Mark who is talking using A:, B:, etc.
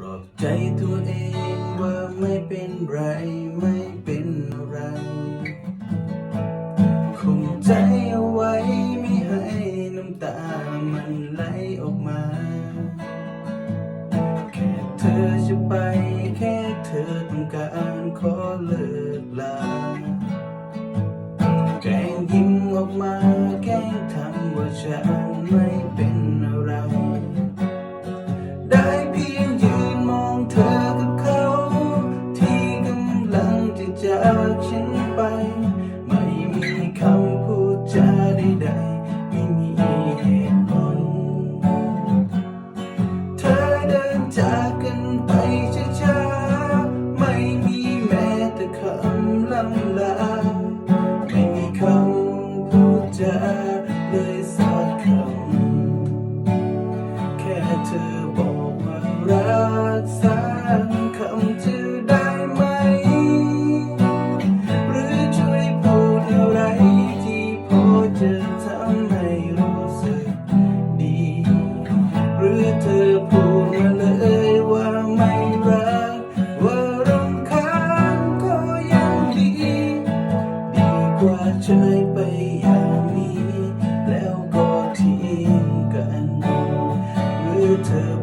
A: ปลอบใจตัวเองว่าไม่เป็นไรไม่เป็นอะไร คงใจเอาไว้ไม่ให้น้ำตามันไหลออกมา แค่เธอจะไปแค่เธอต้องการขอเลย จากฉันไป ไม่มีคำพูดจาใดๆไม่มีเหตุผล เธอเดินจากกันไปช้าๆ ไม่มีแม้แต่คำล่ำลา ไม่มีคำพูดจาเลยสักคำ แค่เธอบอกว่ารักสักคำจะไอพูดมาเลยว่าไม่รัก ว่ารอำคาญก็ยังดี ดีกว่าใฉยไปอย่างนี้ แล้วก็ทิ้งกัน หรือเธอ